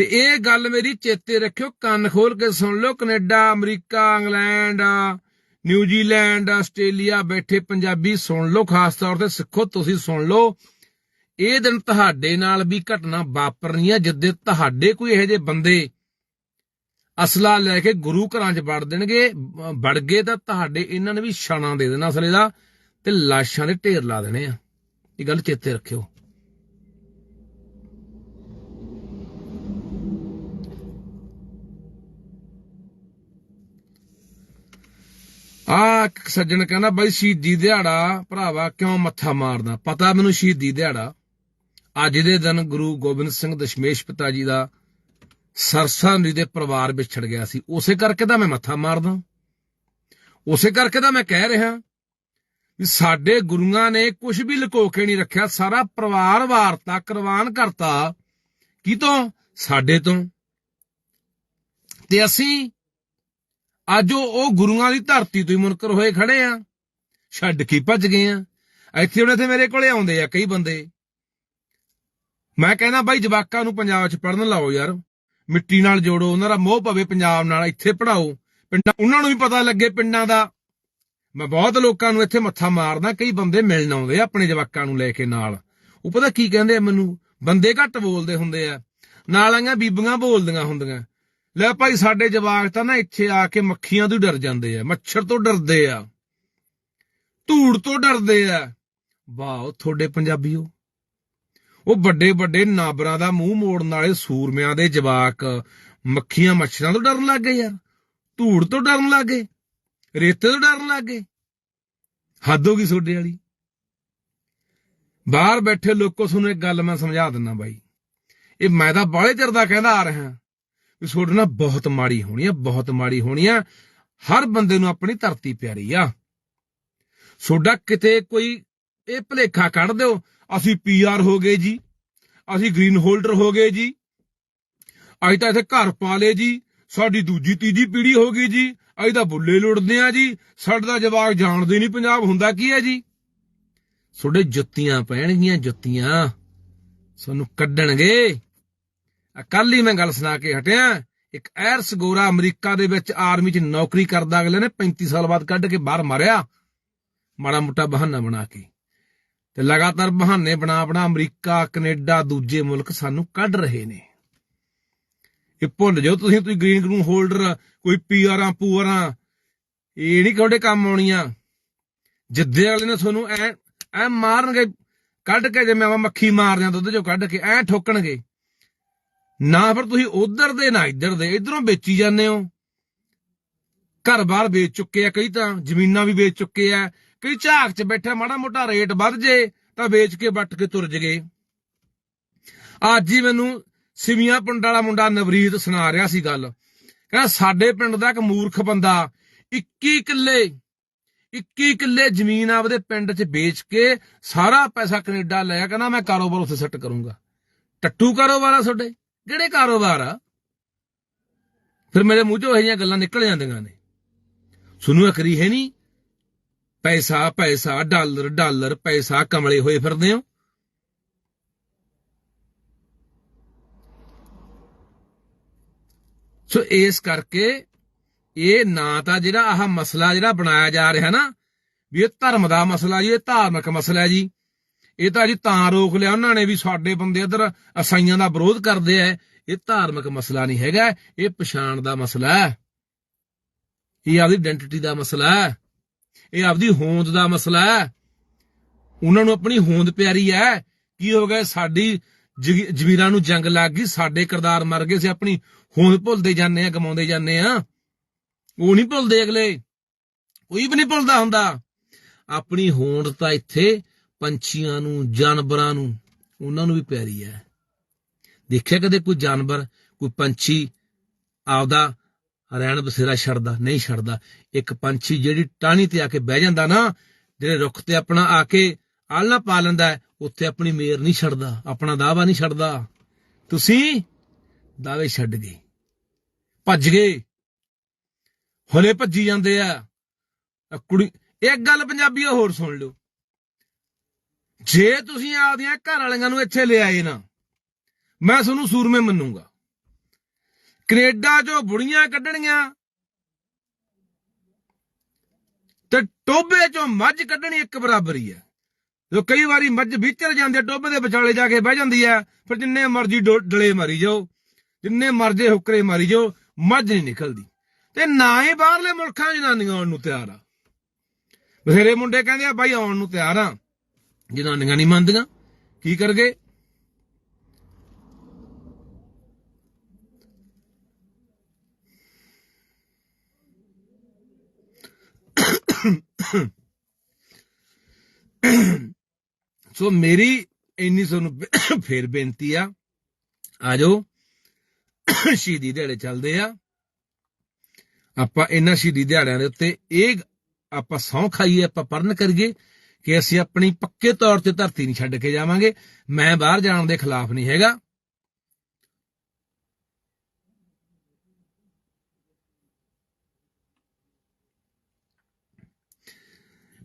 ਤੇ ਇਹ ਗੱਲ ਮੇਰੀ ਚੇਤੇ ਰੱਖਿਓ, ਕੰਨ ਖੋਲ ਕੇ ਸੁਣ ਲਓ, Canada, America, England, New Zealand, Australia ਬੈਠੇ ਪੰਜਾਬੀ ਸੁਣ ਲਓ, ਖਾਸ ਤੌਰ ਤੇ ਸਿੱਖੋ, ਤੁਸੀਂ ਸੁਣ ਲਓ। ਇਹ ਦਿਨ ਤੁਹਾਡੇ ਨਾਲ ਵੀ ਘਟਨਾ ਵਾਪਰਨੀ ਆ ਜਿੱਦੇ ਤੁਹਾਡੇ ਕੋਈ ਇਹੋ ਜਿਹੇ ਬੰਦੇ ਅਸਲਾ ਲੈ ਕੇ ਗੁਰੂ ਘਰਾਂ 'ਚ ਵੜ ਦੇਣਗੇ, ਵੜ ਗਏ ਤਾਂ ਤੁਹਾਡੇ ਇਹਨਾਂ ਨੇ ਵੀ ਛਾਣਾ ਦੇ ਦੇਣਾ ਅਸਲੇ ਦਾ ਤੇ ਲਾਸ਼ਾਂ ਦੇ ਢੇਰ ਲਾ ਦੇਣੇ ਆ। ਇਹ ਗੱਲ ਚੇਤੇ ਰੱਖਿਓ। ਆ ਸੱਜਣ ਕਹਿੰਦਾ ਬਾਈ ਸ਼ਹੀਦੀ ਦਿਹਾੜਾ, ਭਰਾਵਾ ਕਿਉਂ ਮੱਥਾ ਮਾਰਦਾ? ਪਤਾ ਮੈਨੂੰ ਸ਼ਹੀਦੀ ਦਿਹਾੜਾ? ਅੱਜ ਦੇ ਦਿਨ ਗੁਰੂ ਗੋਬਿੰਦ ਸਿੰਘ ਦਸ਼ਮੇਸ਼ ਪਿਤਾ ਜੀ ਦਾ ਸਰਸਾ ਨਦੀ ਦੇ ਪਰਿਵਾਰ ਵਿਛੜ ਗਿਆ ਸੀ। ਉਸੇ ਕਰਕੇ ਤਾਂ ਮੈਂ ਮੱਥਾ ਮਾਰਦਾ ਉਸੇ ਕਰਕੇ ਤਾਂ ਮੈਂ ਕਹਿ ਰਿਹਾ ਵੀ ਸਾਡੇ ਗੁਰੂਆਂ ਨੇ ਕੁਝ ਵੀ ਲੁਕੋ ਕੇ ਨਹੀਂ ਰੱਖਿਆ। ਸਾਰਾ ਪਰਿਵਾਰ ਵਾਰਤਾ ਕੁਰਬਾਨ ਕਰਤਾ। ਕੀ ਤੋਂ? ਸਾਡੇ ਤੋਂ। ਤੇ ਅਸੀਂ ਅੱਜ ਉਹ ਗੁਰੂਆਂ ਦੀ ਧਰਤੀ ਤੋਂ ਹੀ ਮੁਨਕਰ ਹੋਏ ਖੜੇ ਆ। ਛੱਡ ਕੇ ਭੱਜ ਗਏ ਆ। ਇੱਥੇ ਉਹਨੇ ਤੇ ਮੇਰੇ ਕੋਲੇ ਆਉਂਦੇ ਆ, ਕਈ ਬੰਦੇ। ਮੈਂ ਕਹਿੰਦਾ, ਬਾਈ ਜਵਾਕਾਂ ਨੂੰ ਪੰਜਾਬ 'ਚ ਪੜਨ ਲਾਓ ਯਾਰ। ਮਿੱਟੀ ਨਾਲ ਜੋੜੋ, ਉਹਨਾਂ ਦਾ ਮੋਹ ਪਵੇ ਪੰਜਾਬ ਨਾਲ, ਇੱਥੇ ਪੜਾਓ ਪਿੰਡਾਂ ਉਹਨਾਂ ਨੂੰ ਵੀ ਪਤਾ ਲੱਗੇ ਪਿੰਡਾਂ ਦਾ। ਮੈਂ ਬਹੁਤ ਲੋਕਾਂ ਨੂੰ ਇੱਥੇ ਮੱਥਾ ਮਾਰਦਾ, ਕਈ ਬੰਦੇ ਮਿਲਣ ਆਉਂਦੇ ਆ ਆਪਣੇ ਜਵਾਕਾਂ ਨੂੰ ਲੈ ਕੇ ਨਾਲ। ਉਹ ਪਤਾ ਕੀ ਕਹਿੰਦੇ ਆ ਮੈਨੂੰ? ਬੰਦੇ ਘੱਟ ਬੋਲਦੇ ਹੁੰਦੇ ਆ। ਨਾਲ ਆਈਆਂ ਬੀਬੀਆਂ ਬੋਲਦੀਆਂ ਹੁੰਦੀਆਂ। ਲੈ ਭਾਈ ਸਾਡੇ ਜਵਾਕ ਤਾਂ ਨਾ ਇੱਥੇ ਆ ਕੇ ਮੱਖੀਆਂ ਤੋਂ ਹੀ ਡਰ ਜਾਂਦੇ ਆ, ਮੱਛਰ ਤੋਂ ਡਰਦੇ ਆ, ਧੂੜ ਤੋਂ ਡਰਦੇ ਆ। ਵਾਹ ਤੁਹਾਡੇ ਪੰਜਾਬੀਓ। ਉਹ ਵੱਡੇ ਵੱਡੇ ਨਾਬਰਾਂ ਦਾ ਮੂੰਹ ਮੋੜਨ ਵਾਲੇ ਸੂਰਮਿਆਂ ਦੇ ਜਵਾਕ ਮੱਖੀਆਂ ਮੱਛਰਾਂ ਤੋਂ ਡਰਨ ਲੱਗ ਗਏ ਯਾਰ। ਧੂੜ ਤੋਂ ਡਰਨ ਲੱਗ ਗਏ, ਰੇਤੇ ਤੋਂ ਡਰਨ ਲੱਗ ਗਏ। ਹੱਦ ਹੋ ਗਈ ਤੁਹਾਡੇ ਵਾਲੀ। ਬਾਹਰ ਬੈਠੇ ਲੋਕੋ, ਤੁਹਾਨੂੰ ਇੱਕ ਗੱਲ ਮੈਂ ਸਮਝਾ ਦਿੰਦਾ ਬਾਈ। ਇਹ ਮੈਂ ਤਾਂ ਬਾਹਲੇ ਚਿਰ ਦਾ ਕਹਿੰਦਾ ਆ ਰਿਹਾ। ਤੁਹਾਡੇ ਨਾਲ ਬਹੁਤ ਮਾੜੀ ਹੋਣੀ ਆ, ਬਹੁਤ ਮਾੜੀ ਹੋਣੀ ਆ। ਹਰ ਬੰਦੇ ਨੂੰ ਆਪਣੀ ਧਰਤੀ ਪਿਆਰੀ ਆ। ਤੁਹਾਡਾ ਕਿਤੇ ਕੋਈ ਇਹ ਭਲੇਖਾ ਕੱਢ ਦਿਓ, ਅਸੀਂ ਪੀਆਰ ਹੋ ਗਏ ਜੀ, ਅਸੀਂ ਗ੍ਰੀਨ ਹੋਲਡਰ ਹੋ ਗਏ ਜੀ। ਅਸੀਂ ਤਾਂ ਇੱਥੇ ਘਰ ਪਾ ਲਏ ਜੀ, ਸਾਡੀ ਦੂਜੀ ਤੀਜੀ ਪੀੜ੍ਹੀ ਹੋ ਗਈ ਜੀ, ਅਸੀਂ ਤਾਂ ਬੁੱਲੇ ਲੁੱਟਦੇ ਆ ਜੀ, ਸਾਡਾ ਜਵਾਕ ਜਾਣਦੇ ਨਹੀਂ ਪੰਜਾਬ, ਹੁੰਦਾ ਕੀ ਹੈ ਜੀ? ਤੁਹਾਡੇ ਜੁੱਤੀਆਂ ਪੈਣਗੀਆਂ, ਜੁੱਤੀਆਂ ਸਾਨੂੰ ਕੱਢਣਗੇ। ਕੱਲ ਹੀ ਮੈਂ ਗੱਲ ਸੁਣਾ ਕੇ ਹਟਿਆ। ਇੱਕ ਐਰਸ ਗੋਰਾ ਅਮਰੀਕਾ ਦੇ ਵਿੱਚ ਆਰਮੀ 'ਚ ਨੌਕਰੀ ਕਰਦਾ ਅਗਲੇ ਨੇ 35 ਸਾਲ ਬਾਅਦ ਕੱਢ ਕੇ ਬਾਹਰ ਮਾਰਿਆ। ਮਾੜਾ ਮੋਟਾ ਬਹਾਨਾ ਬਣਾ ਕੇ। ਤੇ ਲਗਾਤਾਰ ਬਹਾਨੇ ਬਣਾ ਬਣਾ ਅਮਰੀਕਾ, ਕੈਨੇਡਾ, ਦੂਜੇ ਮੁਲਕ ਸਾਨੂੰ ਕੱਢ ਰਹੇ ਨੇ। ਇਹ ਭੁੱਲ ਜਾਓ ਤੁਸੀਂ ਤੁਸੀਂ ਗ੍ਰੀਨ ਗਰੂਨ ਹੋਲਡਰ, ਕੋਈ ਪੀਆਰਾਂ, ਪੂਆਰਾਂ, ਇਹ ਨਹੀਂ ਤੁਹਾਡੇ ਕੰਮ ਆਉਣੀਆਂ। ਜਿੱਦੇ ਵਾਲੇ ਨੇ ਤੁਹਾਨੂੰ ਐ ਐ ਮਾਰਨਗੇ, ਕੱਢ ਕੇ ਜਿਵੇਂ ਮੈਂ ਮੱਖੀ ਮਾਰਦੇ ਆ ਦੁੱਧ ਚੋਂ ਕੱਢ ਕੇ ਐ ਠੋਕਣਗੇ। ਨਾ ਫਿਰ ਤੁਸੀਂ ਉਧਰ ਦੇ ਨਾ ਇੱਧਰ ਦੇ, ਇਧਰੋਂ ਵੇਚੀ ਜਾਂਦੇ ਹੋ। ਘਰ-ਬਾਰ ਵੇਚ ਚੁੱਕੇ ਆ ਕਈ ਤਾਂ, ਜ਼ਮੀਨਾਂ ਵੀ ਵੇਚ ਚੁੱਕੇ ਆ। ਕਈ ਝਾਕ 'ਚ ਬੈਠਾ ਮਾੜਾ ਮੋਟਾ ਰੇਟ ਵੱਧ ਜੇ, ਤਾਂ ਵੇਚ ਕੇ ਵੱਟ ਕੇ ਤੁਰ ਜਗੇ। ਅੱਜ ਹੀ ਮੈਨੂੰ ਸਿਵੀਆਂ ਪਿੰਡ ਵਾਲਾ ਮੁੰਡਾ ਨਵਰੀਤ ਸੁਣਾ ਰਿਹਾ ਸੀ ਗੱਲ। ਕਹਿੰਦਾ, ਸਾਡੇ ਪਿੰਡ ਦਾ ਇੱਕ ਮੂਰਖ ਬੰਦਾ 21 ਕਿੱਲੇ 21 ਕਿੱਲੇ ਜ਼ਮੀਨ ਆਪਦੇ ਪਿੰਡ 'ਚ ਵੇਚ ਕੇ ਸਾਰਾ ਪੈਸਾ ਕੈਨੇਡਾ ਲਿਆ ਕਹਿੰਦਾ, ਮੈਂ ਕਾਰੋਬਾਰ ਉੱਥੇ ਸੈੱਟ ਕਰੂੰਗਾ। ਟੱਟੂ ਕਾਰੋਬਾਰ ਆ ਤੁਹਾਡੇ? ਕਿਹੜੇ ਕਾਰੋਬਾਰ ਆ? ਫਿਰ ਮੇਰੇ ਮੂੰਹ ਚੋਂ ਇਹ ਜਿਹੀਆਂ ਗੱਲਾਂ ਨਿਕਲ ਜਾਂਦੀਆਂ ਨੇ। ਸੁਣੂ ਅਕਰੀ ਹੈ ਨਹੀਂ। ਪੈਸਾ ਪੈਸਾ, ਡਾਲਰ ਡਾਲਰ, ਪੈਸਾ ਕਮਲੇ ਹੋਏ ਫਿਰਦੇ ਹੋ। ਸੋ ਇਸ ਕਰਕੇ ਇਹ ਨਾ ਤਾਂ ਜਿਹੜਾ ਆਹ ਮਸਲਾ ਜਿਹੜਾ ਬਣਾਇਆ ਜਾ ਰਿਹਾ ਨਾ, ਵੀ ਇਹ ਧਰਮ ਦਾ ਮਸਲਾ ਜੀ, ਇਹ ਧਾਰਮਿਕ ਮਸਲਾ ਜੀ। ਇਹ ਤਾਂ ਜੀ ਤਾਂ ਰੋਕ ਲਿਆ ਉਹਨਾਂ ਨੇ ਵੀ ਸਾਡੇ ਬੰਦੇ ਇਧਰ ਅਸਾਈਆਂ ਦਾ ਵਿਰੋਧ ਕਰਦੇ ਆ ਇਹ ਧਾਰਮਿਕ ਮਸਲਾ ਨਹੀਂ ਹੈਗਾ, ਇਹ ਪਛਾਣ ਦਾ ਮਸਲਾ ਹੈ ਇਹ ਆਪਦੀ ਆਇਡੈਂਟੀਟੀ ਦਾ ਮਸਲਾ ਹੈ ਇਹ ਆਪਦੀ ਹੋਂਦ ਦਾ ਮਸਲਾ ਹੈ ਉਹਨਾਂ ਨੂੰ ਆਪਣੀ ਹੋਂਦ ਪਿਆਰੀ ਹੈ ਕੀ ਹੋ ਗਿਆ, ਸਾਡੀ ਜਗੀ- ਜ਼ਮੀਰਾਂ ਨੂੰ ਜੰਗ ਲੱਗ ਗਈ, ਸਾਡੇ ਕਿਰਦਾਰ ਮਰ ਗਏ ਸੀ ਆਪਣੀ ਹੋਂਦ ਭੁੱਲਦੇ ਜਾਂਦੇ ਆ ਗਮਾਉਂਦੇ ਜਾਂਦੇ ਆ ਉਹ ਨਹੀਂ ਭੁੱਲਦੇ ਅਗਲੇ। ਕੋਈ ਵੀ ਨਹੀਂ ਭੁੱਲਦਾ ਹੁੰਦਾ। ਆਪਣੀ ਹੋਂਦ ਤਾਂ ਇੱਥੇ ਪੰਛੀਆਂ ਨੂੰ, ਜਾਨਵਰਾਂ ਨੂੰ, ਉਹਨਾਂ ਨੂੰ ਵੀ ਪਿਆਰੀ ਹੈ। ਦੇਖਿਆ ਕਦੇ ਕੋਈ ਜਾਨਵਰ, ਕੋਈ ਪੰਛੀ ਆਪਦਾ ਰਹਿਣ ਬਸੇਰਾ ਛੱਡਦਾ, ਨਹੀਂ ਛੱਡਦਾ? ਇੱਕ ਪੰਛੀ ਜਿਹੜੀ ਟਾਹਣੀ ਤੇ ਆ ਕੇ ਬਹਿ ਜਾਂਦਾ ਨਾ, ਜਿਹੜੇ ਰੁੱਖ ਤੇ ਆਪਣਾ ਆ ਕੇ ਆਲਣਾ ਪਾ ਲੈਂਦਾ ਉੱਥੇ ਆਪਣੀ ਮੇਰ ਨਹੀਂ ਛੱਡਦਾ, ਆਪਣਾ ਦਾਵਾ ਨਹੀਂ ਛੱਡਦਾ। ਤੁਸੀਂ ਦਾਵੇ ਛੱਡ ਗਏ, ਭੱਜ ਗਏ, ਹੁਣੇ ਭੱਜੀ ਜਾਂਦੇ ਆ। ਕੁੜੀ, ਇੱਕ ਗੱਲ ਪੰਜਾਬੀਓ ਹੋਰ ਸੁਣ ਲਿਓ। ਜੇ ਤੁਸੀਂ ਆਪਦੀਆਂ ਘਰ ਵਾਲਿਆਂ ਨੂੰ ਇੱਥੇ ਲਿਆਏ ਨਾ, ਮੈਂ ਤੁਹਾਨੂੰ ਸੂਰਮੇ ਮੰਨੂਗਾ। ਕੈਨੇਡਾ ਚੋਂ ਬੁੜੀਆਂ ਕੱਢਣੀਆਂ ਤੇ ਟੋਬੇ ਚੋਂ ਮੱਝ ਕੱਢਣੀ ਇੱਕ ਬਰਾਬਰੀ ਹੈ। ਜੋ ਕਈ ਵਾਰੀ ਮੱਝ ਵਿਚਰ ਜਾਂਦੀ ਹੈ, ਟੋਬੇ ਦੇ ਵਿਚਾਲੇ ਜਾ ਕੇ ਬਹਿ ਜਾਂਦੀ ਹੈ, ਫਿਰ ਜਿੰਨੇ ਮਰਜ਼ੀ ਡਲੇ ਮਾਰੀ ਜਾਓ, ਜਿੰਨੇ ਮਰਜ਼ੀ ਹੁਕਰੇ ਮਾਰੀ ਜਾਓ, ਮੱਝ ਨਹੀਂ ਨਿਕਲਦੀ। ਤੇ ਨਾ ਹੀ ਬਾਹਰਲੇ ਮੁਲਕਾਂ ਜਨਾਨੀਆਂ ਆਉਣ ਨੂੰ ਤਿਆਰ ਆ। ਬਥੇਰੇ ਮੁੰਡੇ ਕਹਿੰਦੇ ਆ, ਬਾਈ, ਆਉਣ ਨੂੰ ਤਿਆਰ ਆ। ਜਨਾਨੀਆਂ ਨਹੀਂ ਮੰਨਦੀਆਂ, ਕੀ ਕਰ ਗਏ ਸੋ ਮੇਰੀ ਇੰਨੀ ਤੁਹਾਨੂੰ ਫੇਰ ਬੇਨਤੀ ਆ। ਆਜੋ ਸ਼ਹੀਦੀ ਦਿਹਾੜੇ ਚੱਲਦੇ ਆ। ਆਪਾਂ ਇਹਨਾਂ ਸ਼ਹੀਦੀ ਦਿਹਾੜਿਆਂ ਦੇ ਉੱਤੇ ਇਹ ਆਪਾਂ ਸਹੁੰ ਖਾਈਏ, ਆਪਾਂ ਪਰਨ ਕਰੀਏ। ਕਿ ਅਸੀਂ ਆਪਣੀ ਪੱਕੇ ਤੌਰ ਤੇ ਧਰਤੀ ਨਹੀਂ ਛੱਡ ਕੇ ਜਾਵਾਂਗੇ। ਮੈਂ ਬਾਹਰ ਜਾਣ ਦੇ ਖਿਲਾਫ ਨਹੀਂ ਹੈਗਾ।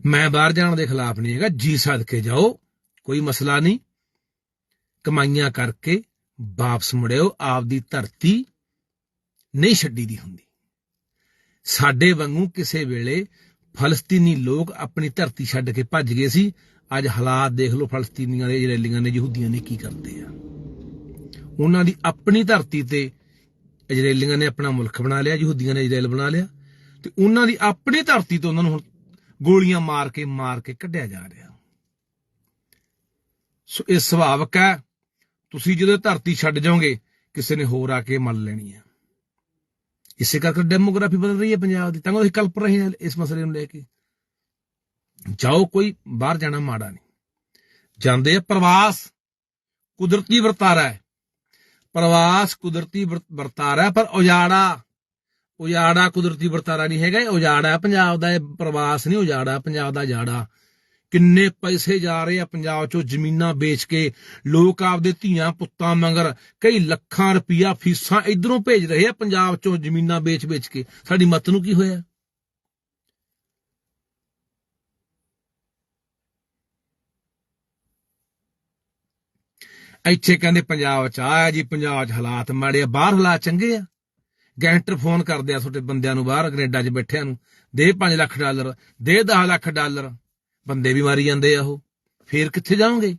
ਮੈਂ ਬਾਹਰ ਜਾਣ ਦੇ ਖਿਲਾਫ ਨਹੀਂ ਹੈਗਾ। ਜੀ ਸਦਕੇ ਜਾਓ, ਕੋਈ ਮਸਲਾ ਨਹੀਂ। ਕਮਾਈਆਂ ਕਰਕੇ ਵਾਪਸ ਮੁੜਿਓ, ਆਪਦੀ ਧਰਤੀ ਨਹੀਂ ਛੱਡੀ ਦੀ ਹੁੰਦੀ। ਸਾਡੇ ਵਾਂਗੂ ਕਿਸੇ ਵੇਲੇ ਫਲਸਤੀਨੀ ਲੋਕ ਆਪਣੀ ਧਰਤੀ ਛੱਡ ਕੇ ਭੱਜ ਗਏ ਸੀ। ਅੱਜ ਹਾਲਾਤ ਦੇਖ ਲਓ ਫਲਸਤੀਨੀਆਂ ਦੇ ਇਜ਼ਰਾਈਲੀਆਂ ਨੇ ਯਹੂਦੀਆਂ ਨੇ ਕੀ ਕਰਦੇ ਆ। ਉਹਨਾਂ ਦੀ ਆਪਣੀ ਧਰਤੀ ਤੇ ਇਜ਼ਰਾਈਲੀਆਂ ਨੇ ਆਪਣਾ ਮੁਲਕ ਬਣਾ ਲਿਆ, ਯਹੂਦੀਆਂ ਨੇ ਇਜ਼ਰਾਈਲ ਬਣਾ ਲਿਆ। ਤੇ ਉਹਨਾਂ ਦੀ ਆਪਣੀ ਧਰਤੀ ਤੋਂ ਉਹਨਾਂ ਨੂੰ ਹੁਣ ਗੋਲੀਆਂ ਮਾਰ ਕੇ ਮਾਰ ਕੇ ਕੱਢਿਆ ਜਾ ਰਿਹਾ। ਸੋ ਇਹ ਸੁਭਾਵਕ ਹੈ, ਤੁਸੀਂ ਜਦੋਂ ਧਰਤੀ ਛੱਡ ਜਾਓਗੇ, ਕਿਸੇ ਨੇ ਹੋਰ ਆ ਕੇ ਮੰਨ ਲੈਣੀ ਹੈ ਇਸੇ ਕਰਕੇ ਡੈਮੋਗ੍ਰਾਫੀ ਬਦਲ ਰਹੀ ਹੈ ਪੰਜਾਬ ਦੀ। ਤਾਂ ਉਹ ਕਲਪ ਰਹੇ ਨੇ ਇਸ ਮਸਲੇ ਨੂੰ ਲੈ ਕੇ। ਜਾਓ ਕੋਈ ਬਾਹਰ ਜਾਣਾ ਮਾੜਾ ਨਹੀਂ। ਜਾਂਦੇ ਆ ਪ੍ਰਵਾਸ। ਕੁਦਰਤੀ ਵਰਤਾਰਾ ਹੈ। ਪ੍ਰਵਾਸ ਕੁਦਰਤੀ ਵਰਤਾਰਾ ਹੈ, ਪਰ ਉਜਾੜਾ। ਉਜਾੜਾ ਕੁਦਰਤੀ ਵਰਤਾਰਾ ਨਹੀਂ ਹੈਗਾ। ਇਹ ਉਜਾੜਾ ਪੰਜਾਬ ਦਾ ਇਹ ਪ੍ਰਵਾਸ ਨਹੀਂ ਉਜਾੜਾ ਪੰਜਾਬ ਦਾ ਜਾੜਾ ਕਿੰਨੇ ਪੈਸੇ ਜਾ ਰਹੇ ਆ ਪੰਜਾਬ ਚੋਂ ਜ਼ਮੀਨਾਂ ਵੇਚ ਕੇ। ਲੋਕ ਆਪਦੇ ਧੀਆਂ ਪੁੱਤਾਂ ਮੰਗਰ ਕਈ ਲੱਖਾਂ ਰੁਪਈਆ ਫੀਸਾਂ ਇਧਰੋਂ ਭੇਜ ਰਹੇ ਆ ਪੰਜਾਬ ਚੋਂ ਜ਼ਮੀਨਾਂ ਵੇਚ-ਵੇਚ ਕੇ। ਸਾਡੀ ਮੱਤ ਨੂੰ ਕੀ ਹੋਇਆ? ਇੱਥੇ ਕਹਿੰਦੇ ਪੰਜਾਬ ਚ ਆਇਆ ਜੀ, ਪੰਜਾਬ ਚ ਹਾਲਾਤ ਮਾੜੇ ਆ, ਬਾਹਰ ਹਾਲਾਤ ਚੰਗੇ ਆ। ਗੈਂਟਰ ਫੋਨ ਕਰਦੇ ਆ ਤੁਹਾਡੇ ਬੰਦਿਆਂ ਨੂੰ ਬਾਹਰ, ਕੈਨੇਡਾ 'ਚ ਬੈਠਿਆਂ ਨੂੰ। ਦੇ 5 ਲੱਖ ਡਾਲਰ, ਦੇ 10 ਲੱਖ ਡਾਲਰ। ਬੰਦੇ ਵੀ ਮਾਰੀ ਜਾਂਦੇ ਆ ਉਹ। ਫੇਰ ਕਿੱਥੇ ਜਾਓਗੇ?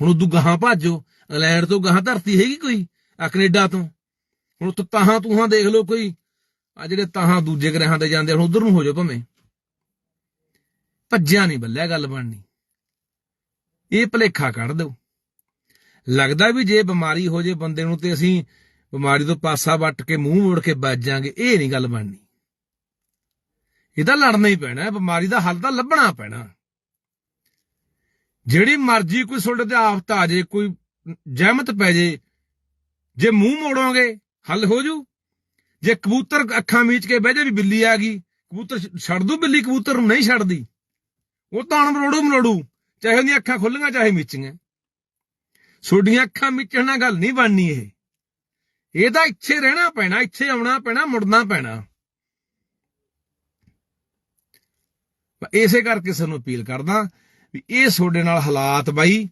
ਹੁਣ ਉਦੋਂ ਗਾਹਾਂ ਭਾਜੋ। ਇੰਗਲੈਂਡ ਤੋਂ ਗਾਹਾਂ ਧਰਤੀ ਹੈਗੀ ਕੋਈ? ਆ ਕੈਨੇਡਾ ਤੋਂ। ਹੁਣ ਉੱਥੇ ਤਾਹਾਂ ਤੂਹਾਂ ਦੇਖ ਲਓ ਕੋਈ। ਆ ਜਿਹੜੇ ਤਾਹਾਂ ਦੂਜੇ ਗ੍ਰਹਿਾਂ ਤੇ ਜਾਂਦੇ ਹੁਣ ਉਧਰ ਨੂੰ ਹੋ ਜਾਓ ਭਵੇਂ। ਭੱਜਿਆ ਨਹੀਂ ਬੱਲਿਆ, ਗੱਲ ਬਣਨੀ। ਇਹ ਭਲੇਖਾ ਕੱਢ ਦਿਓ। ਲੱਗਦਾ ਵੀ ਜੇ ਬਿਮਾਰੀ ਹੋ ਜੇ ਬੰਦੇ ਨੂੰ ਤੇ ਅਸੀਂ ਬਿਮਾਰੀ ਤੋਂ ਪਾਸਾ ਵੱਟ ਕੇ ਮੂੰਹ ਮੋੜ ਕੇ ਬਚ ਜਾਾਂਗੇ, ਇਹ ਨਹੀਂ ਗੱਲ ਬਣਨੀ। ਇਹਦਾ ਲੜਨਾ ਹੀ ਪੈਣਾ, ਬਿਮਾਰੀ ਦਾ ਹੱਲ ਤਾਂ ਲੱਭਣਾ ਪੈਣਾ। ਜਿਹੜੀ ਮਰਜ਼ੀ ਕੋਈ ਤੁਹਾਡੇ ਤੇ ਆਫਤ ਆ ਜੇ, ਕੋਈ ਜ਼ਹਿਮਤ ਪੈ ਜੇ ਜੇ ਮੂੰਹ ਮੋੜੋਗੇ, ਹੱਲ ਹੋ ਜੂ। ਜੇ ਕਬੂਤਰ ਅੱਖਾਂ ਮੀਚ ਕੇ ਬਹਿ ਜੇ ਵੀ ਬਿੱਲੀ ਆ ਗਈ, ਕਬੂਤਰ ਛੱਡ ਦੂ ਬਿੱਲੀ, ਕਬੂਤਰ ਨੂੰ ਨਹੀਂ ਛੱਡਦੀ। ਉਹ ਤਾਂ ਮਰੋੜੂ ਮਰੋੜੂ, ਚਾਹੇ ਉਹਦੀਆਂ ਅੱਖਾਂ ਖੁੱਲੀਆਂ ਚਾਹੇ ਮੀਚੀਆਂ। ਤੁਹਾਡੀਆਂ ਅੱਖਾਂ ਮੀਚਣ ਨਾਲ ਗੱਲ ਨਹੀਂ ਬਣਨੀ ਇਹ। ਇਹ ਤਾਂ ਇੱਥੇ ਰਹਿਣਾ ਪੈਣਾ, ਇੱਥੇ ਆਉਣਾ ਪੈਣਾ, ਮੁੜਨਾ ਪੈਣਾ। ਮੈਂ ਇਸੇ ਕਰਕੇ ਸਾਨੂੰ ਅਪੀਲ ਕਰਦਾ ਵੀ ਇਹ ਤੁਹਾਡੇ ਨਾਲ ਹਾਲਾਤ ਬਾਈ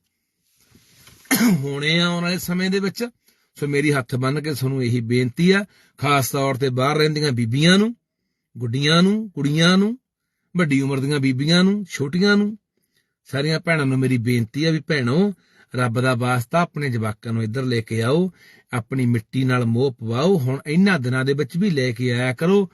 ਹੋਣੇ ਆ ਆਉਣ ਵਾਲੇ ਸਮੇਂ ਦੇ ਵਿੱਚ। ਸੋ ਮੇਰੀ ਹੱਥ ਬੰਨ ਕੇ ਤੁਹਾਨੂੰ ਇਹੀ ਬੇਨਤੀ ਆ, ਖਾਸ ਤੌਰ ਤੇ ਬਾਹਰ ਰਹਿੰਦੀਆਂ ਬੀਬੀਆਂ ਨੂੰ, ਗੁੱਡੀਆਂ ਨੂੰ, ਕੁੜੀਆਂ ਨੂੰ, ਵੱਡੀ ਉਮਰ ਦੀਆਂ ਬੀਬੀਆਂ ਨੂੰ, ਛੋਟੀਆਂ ਨੂੰ, ਸਾਰੀਆਂ ਭੈਣਾਂ ਨੂੰ ਮੇਰੀ ਬੇਨਤੀ ਆ ਵੀ ਭੈਣੋ, ਰੱਬ ਦਾ ਵਾਸਤਾ ਆਪਣੇ ਜਵਾਕਾਂ ਨੂੰ ਇੱਧਰ ਲੈ ਕੇ ਆਓ, ਆਪਣੀ ਮਿੱਟੀ ਨਾਲ ਮੋਹ ਪਵਾਓ, ਹੁਣ ਇਹਨਾਂ ਦਿਨਾਂ ਦੇ ਵਿੱਚ ਵੀ ਲੈ ਕੇ ਆਇਆ ਕਰੋ।